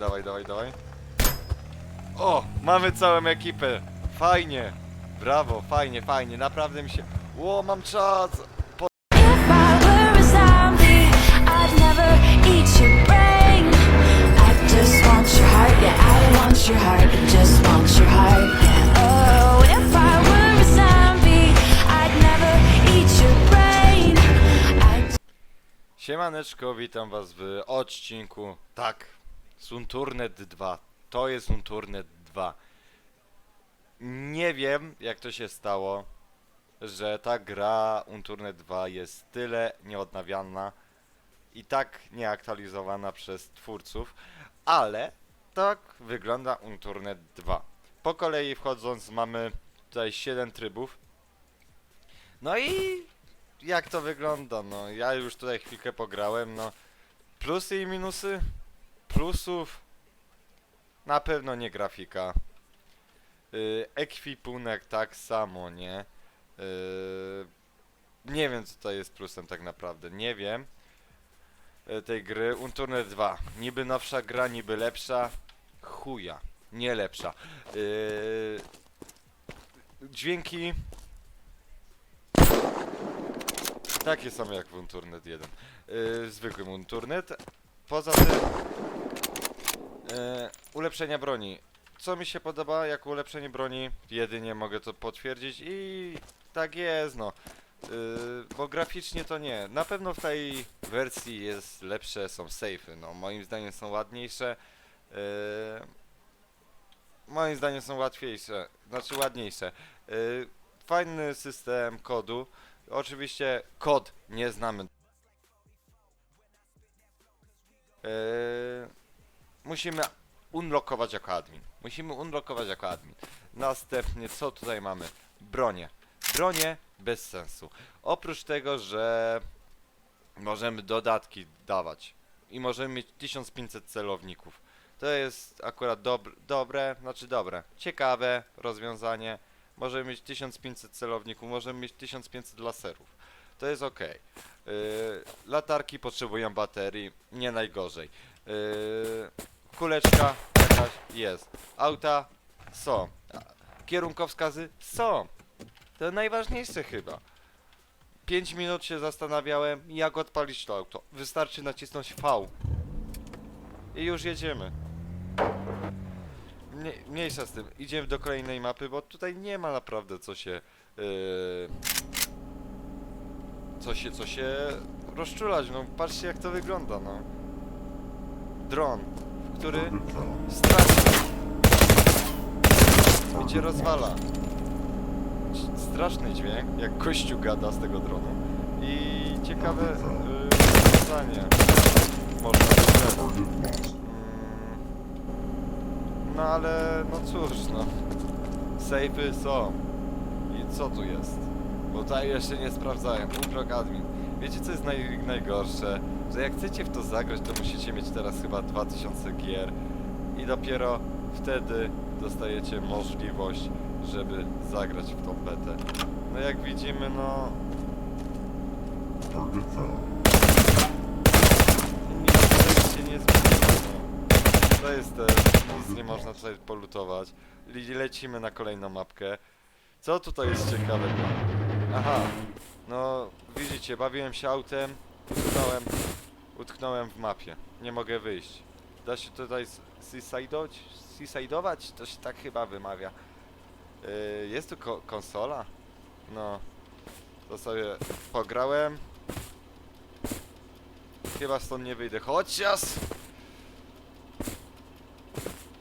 Dawaj, dawaj, dawaj. O, mamy całą ekipę. Fajnie. Brawo, fajnie, fajnie. Naprawdę mi się... Ło, mam czas. Po... Oh, Siemaneczko, witam was w odcinku. Tak, z Unturnet 2. To jest Unturnet 2. Nie wiem, jak to się stało, że ta gra Unturnet 2 jest tyle nieodnawialna i tak nieaktualizowana przez twórców, ale tak wygląda Unturnet 2. Po kolei wchodząc mamy tutaj 7 trybów. No i jak to wygląda? No, ja już tutaj chwilkę pograłem, no. Plusy i minusy? Plusów na pewno nie grafika. Yy, ekwipunek tak samo, nie? Yy, nie wiem co to jest plusem tak naprawdę, nie wiem. Yy, tej gry Unturnet 2. Niby nowsza gra, niby lepsza. Chuja, nie lepsza. Yy, dźwięki takie same jak w Unturnet 1. Yy, zwykły Unturnet. Poza tym yy, ulepszenia broni. Co mi się podoba jako ulepszenie broni? Jedynie mogę to potwierdzić i tak jest no. Yy, bo graficznie to nie. Na pewno w tej wersji jest lepsze, są safe'y. No moim zdaniem są ładniejsze. Yy, moim zdaniem są łatwiejsze, znaczy ładniejsze. Yy, fajny system kodu. Oczywiście kod nie znamy. Eee, musimy unlockować jako admin. Musimy unlockować jako admin. Następnie co tutaj mamy? Bronie. Bronie bez sensu. Oprócz tego, że możemy dodatki dawać i możemy mieć 1500 celowników. To jest akurat dob dobre, znaczy dobre, ciekawe rozwiązanie. Możemy mieć 1500 celowników, możemy mieć 1500 laserów. To jest ok. Yy, latarki potrzebują baterii, nie najgorzej. Yy, kuleczka jakaś jest. Auta są. Kierunkowskazy są. To najważniejsze chyba. 5 minut się zastanawiałem, jak odpalić to auto. Wystarczy nacisnąć V. I już jedziemy. Nie, mniejsza z tym. Idziemy do kolejnej mapy, bo tutaj nie ma naprawdę co się... Yy, co się, co się rozczulać. No patrzcie jak to wygląda, no. Dron, który strasznie i cię rozwala. Straszny dźwięk, jak kościół gada z tego dronu. I ciekawe yy, rozwiązanie. Można by Mm, No ale, no cóż, no. Sejfy są. I co tu jest? Bo tutaj jeszcze nie sprawdzałem. Unlock admin. Wiecie co jest naj, najgorsze? Że jak chcecie w to zagrać, to musicie mieć teraz chyba 2000 gier. I dopiero wtedy dostajecie możliwość, żeby zagrać w tą betę. No jak widzimy, no... Nic tutaj się nie zmieniło, no. To jest te, nic nie można tutaj polutować. Le- Lecimy na kolejną mapkę. Co tutaj jest ciekawego? Aha, no widzicie, bawiłem się autem, utknąłem, utknąłem w mapie. Nie mogę wyjść. Da się tutaj s- seaside'ować? Seaside'ować? To się tak chyba wymawia. Yy, jest tu ko konsola? No, to sobie pograłem. Chyba stąd nie wyjdę. Chociaż...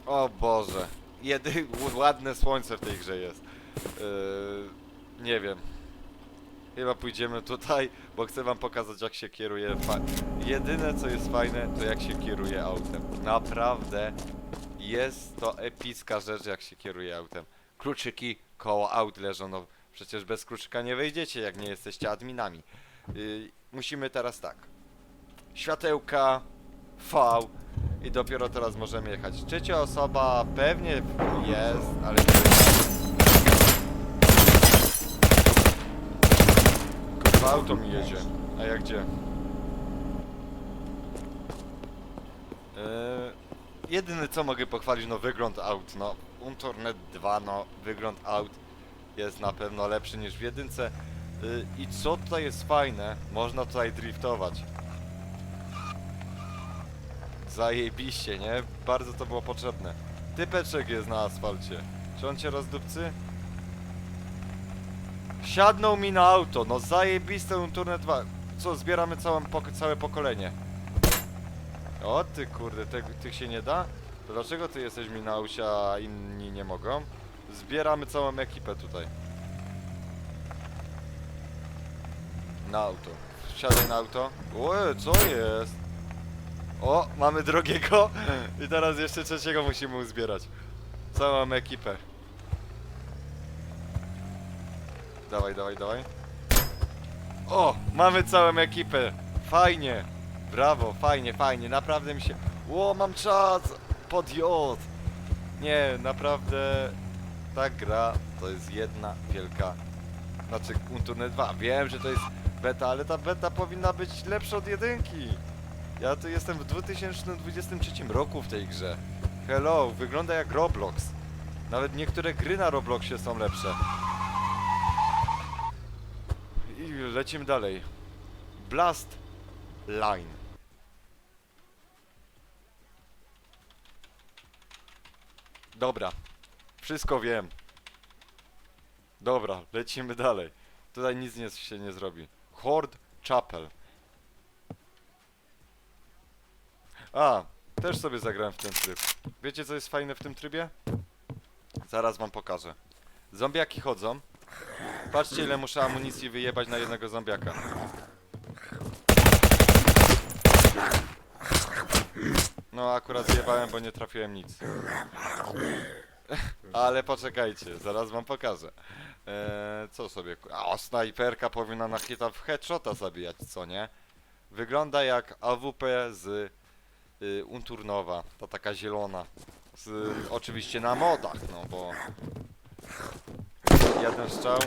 O Boże. Jedy ładne słońce w tej grze jest. Yy, nie wiem. Chyba pójdziemy tutaj, bo chcę wam pokazać jak się kieruje. Jedyne co jest fajne, to jak się kieruje autem. Naprawdę jest to epicka rzecz jak się kieruje autem. Kluczyki koło aut leżą, no przecież bez kluczyka nie wejdziecie jak nie jesteście adminami. Yy, musimy teraz tak. Światełka, V i dopiero teraz możemy jechać. Trzecia osoba pewnie jest, ale nie wiem. Kurwa, auto mi jedzie. A jak gdzie? Eee, jedyny co mogę pochwalić, no wygląd aut, no Untornet 2, no wygląd aut jest na pewno lepszy niż w jedynce. Y, I co tutaj jest fajne, można tutaj driftować. Zajebiście, nie? Bardzo to było potrzebne. Typeczek jest na asfalcie. Czy on cię rozdupcy? Siadnął mi na auto, no zajebiste Unturnet 2. Co, zbieramy całe, pok całe pokolenie. O ty kurde, tych się nie da? To dlaczego ty jesteś mi na aucie, a inni nie mogą? Zbieramy całą ekipę tutaj. Na auto. Wsiadaj na auto. Ue, co jest? O, mamy drugiego i teraz jeszcze trzeciego musimy uzbierać. Całą ekipę. Dawaj, dawaj, dawaj. O, mamy całą ekipę. Fajnie. Brawo, fajnie, fajnie. Naprawdę mi się... Ło, mam czas. Pod J. Nie, naprawdę ta gra to jest jedna wielka... Znaczy, Unturnet 2. Wiem, że to jest beta, ale ta beta powinna być lepsza od jedynki. Ja tu jestem w 2023 roku w tej grze. Hello, wygląda jak Roblox. Nawet niektóre gry na Robloxie są lepsze. I lecimy dalej. Blast Line. Dobra, wszystko wiem. Dobra, lecimy dalej. Tutaj nic nie, się nie zrobi. Horde Chapel. A, też sobie zagrałem w ten tryb. Wiecie co jest fajne w tym trybie? Zaraz wam pokażę. Zombiaki chodzą. Patrzcie ile muszę amunicji wyjebać na jednego zombiaka. No akurat zjebałem, bo nie trafiłem nic. Ale poczekajcie, zaraz wam pokażę. Eee, co sobie... o, snajperka powinna na hita w headshota zabijać, co nie? Wygląda jak AWP z y, Unturnowa, ta taka zielona. Z, oczywiście na modach, no bo... Jeden strzał.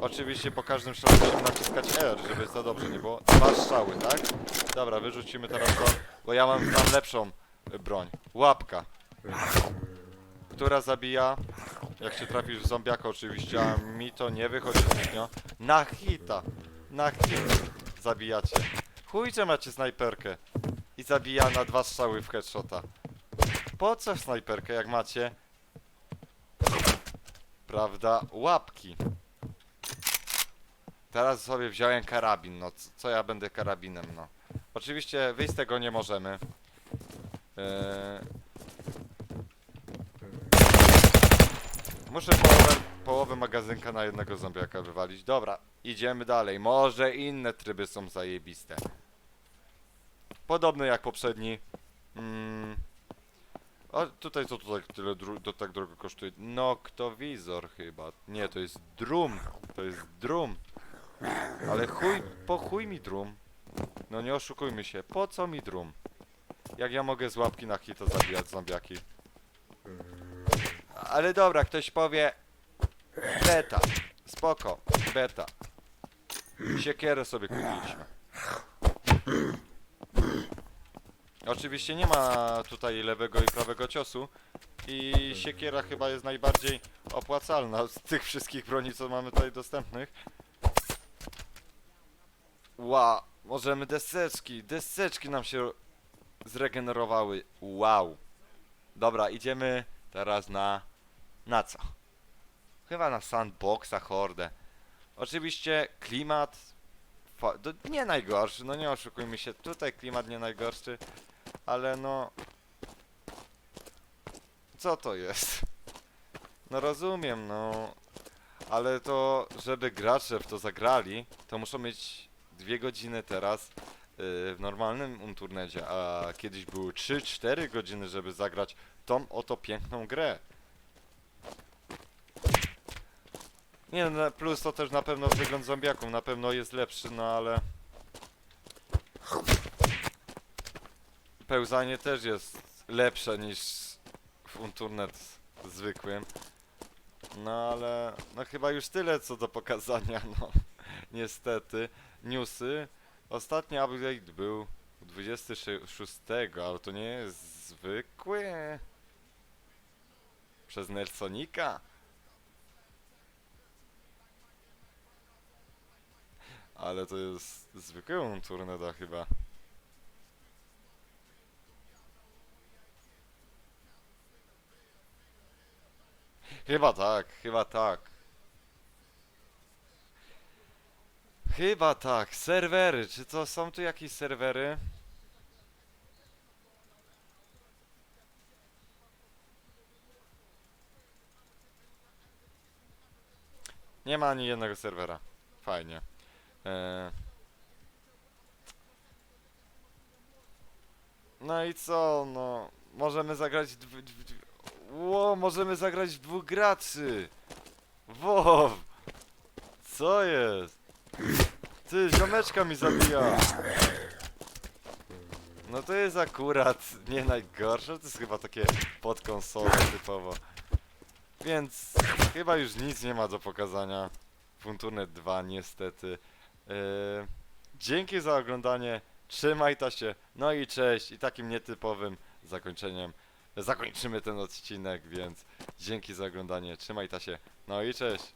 Oczywiście po każdym strzale musimy naciskać R, żeby to dobrze nie było. Dwa strzały, tak? Dobra, wyrzucimy teraz to, bo ja mam tam lepszą broń. Łapka. Która zabija, jak się trafisz w zombiaka oczywiście, a mi to nie wychodzi zbytnio. Na hita. Na hita zabijacie. Chujcie macie snajperkę. I zabija na dwa strzały w headshota. Po co snajperkę, jak macie? Prawda? Łapki. Teraz sobie wziąłem karabin, no c- co ja będę karabinem, no. Oczywiście wyjść z tego nie możemy. Eee... Muszę połowę, połowę magazynka na jednego zombiaka wywalić. Dobra, idziemy dalej. Może inne tryby są zajebiste. Podobny jak poprzedni. Mm. A tutaj co to tak tyle dru- to tak drogo kosztuje? Noktowizor chyba. Nie, to jest drum. To jest drum. Ale chuj, po chuj mi drum. No nie oszukujmy się. Po co mi drum? Jak ja mogę z łapki na hita zabijać zombiaki? Ale dobra, ktoś powie beta. Spoko, beta. Siekierę sobie kupiliśmy. Oczywiście nie ma tutaj lewego i prawego ciosu i siekiera chyba jest najbardziej opłacalna z tych wszystkich broni, co mamy tutaj dostępnych. Ła, możemy deseczki, deseczki nam się zregenerowały. Wow. Dobra, idziemy teraz na... na co? Chyba na sandboxa, hordę. Oczywiście klimat... Nie najgorszy, no nie oszukujmy się, tutaj klimat nie najgorszy, ale no... Co to jest? No rozumiem, no... Ale to, żeby gracze w to zagrali, to muszą mieć dwie godziny teraz yy, w normalnym Unturnecie, a kiedyś były 3-4 godziny, żeby zagrać tą oto piękną grę. Nie no, plus to też na pewno wygląd zombiaków, na pewno jest lepszy, no ale... Pełzanie też jest lepsze niż w Unturnet zwykłym. No ale, no chyba już tyle co do pokazania, no. Niestety. Newsy. Ostatni update był 26, ale to nie jest zwykły. Przez Nelsonika. Ale to jest zwykły turneda chyba. Chyba tak, chyba tak. Chyba tak. Serwery. Czy to są tu jakieś serwery? Nie ma ani jednego serwera. Fajnie. Eee. No i co, no. Możemy zagrać Ło, możemy zagrać dwóch graczy. Wow. Co jest? Ty, ziomeczka mi zabija. No to jest akurat nie najgorsze, to jest chyba takie pod konsolę typowo. Więc chyba już nic nie ma do pokazania. Funturnet 2 niestety. Yy, dzięki za oglądanie. Trzymaj ta się. No i cześć. I takim nietypowym zakończeniem zakończymy ten odcinek, więc dzięki za oglądanie. Trzymaj ta się. No i cześć.